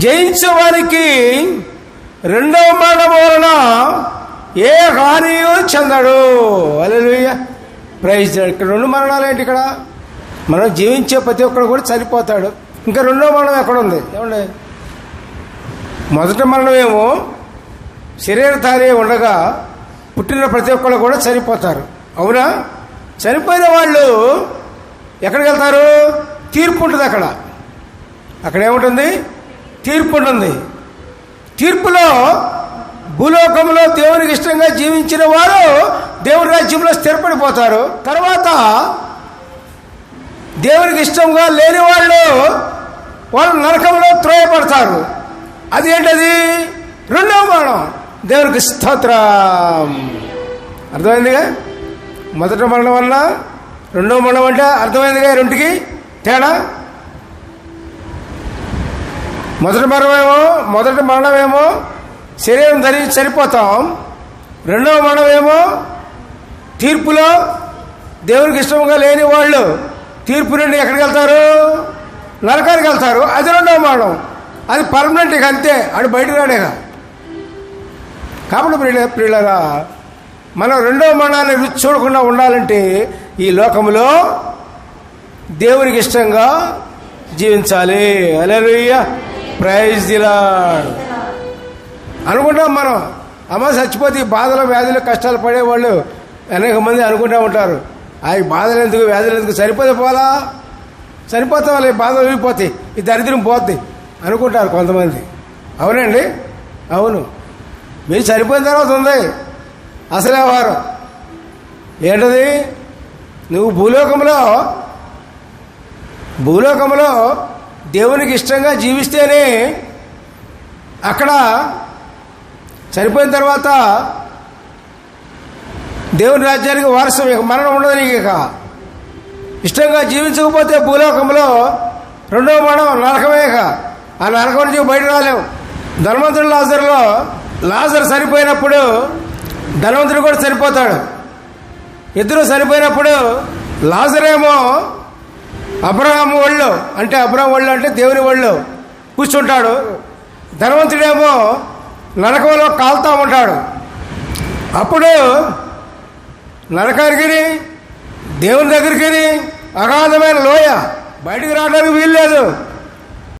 జయించే వారికి రెండవ మరణం వలన ఏ హాని చెందడు. అలెలుయ్య ప్రైజ్ ఇక్కడ రెండు మరణాలు ఏంటి ఇక్కడ? మనం జీవించే ప్రతి ఒక్కడు కూడా చనిపోతాడు. ఇంకా రెండో మరణం ఎక్కడ ఉంది ఏమండి మొదటి మరణం ఏమో శరీరధారి ఉండగా పుట్టిన ప్రతి ఒక్కళ్ళు కూడా చనిపోతారు. అవునా? చనిపోయిన వాళ్ళు ఎక్కడికి వెళ్తారు? తీర్పు ఉంటుంది అక్కడ. అక్కడ ఏముంటుంది? తీర్పు ఉంటుంది. తీర్పులో భూలోకంలో దేవునికి ఇష్టంగా జీవించిన వారు దేవుని రాజ్యంలో స్థిరపడిపోతారు. తర్వాత దేవునికి ఇష్టంగా లేని వాళ్ళు వాళ్ళు నరకంలో త్రోయపడతారు అది ఏంటది రెండవ మరణం దేవునికి స్తోత్రం. అర్థమైందిగా? మొదటి మరణం వల్ల రెండవ మరణం అంటే అర్థమైందిగా రెండుకి తేడా? మొదటి మరణమేమో మొదటి మరణమేమో శరీరం ధరించి చనిపోతాం. రెండవ మరణమేమో తీర్పులో దేవునికి ఇష్టంగా లేని వాళ్ళు తీర్పు నుండి ఎక్కడికి వెళ్తారు? నరకానికి వెళ్తారు. అది రెండవ మరణం. అది పర్మనెంట్ ఇక అంతే. అడు బయటకు రాడేగా కాబట్టి ప్రియుల ప్రియులరా మనం రెండవ మరణాన్ని రుచి చూడకుండా ఉండాలంటే ఈ లోకంలో దేవునికి ఇష్టంగా జీవించాలి. అలెలుయ్య ప్రైజ్ దిలా అనుకుంటాం మనం. అమ్మ చచ్చిపోతే ఈ బాధలు వ్యాధులు కష్టాలు పడేవాళ్ళు అనేక మంది అనుకుంటూ ఉంటారు. ఆ బాధలు ఎందుకు వ్యాధులు ఎందుకు సరిపోతే పోలా సరిపోతే వాళ్ళు ఈ బాధలు వెళ్ళిపోతాయి ఈ దరిద్రం పోద్ది అనుకుంటారు కొంతమంది. అవునండి? అవును. మీరు చనిపోయిన తర్వాత ఉంది. అసలే వారు. ఏంటది? నువ్వు భూలోకంలో భూలోకంలో దేవునికి ఇష్టంగా జీవిస్తేనే అక్కడ చనిపోయిన తర్వాత దేవుని రాజ్యానికి వారసం ఇక మరణం ఉండదు నీకు ఇక ఇష్టంగా జీవించకపోతే భూలోకంలో రెండవ మరణం నరకమే ఇక. ఆ నరకం నుంచి బయట రాలేము ధనవంతుడు లాజర్లో లాజర్ చనిపోయినప్పుడు ధనవంతుడు కూడా చనిపోతాడు. ఇద్దరు చనిపోయినప్పుడు లాజరేమో అబ్రహాం ఒళ్ళు అంటే అబ్రహాం వాళ్ళు అంటే దేవుని వాళ్ళు కూర్చుంటాడు. ధనవంతుడేమో నరకంలో కాలుతా ఉంటాడు. అప్పుడు నరకానికి దేవుని దగ్గరికి అగాధమైన లోయ బయటికి రావడానికి వీల్లేదు.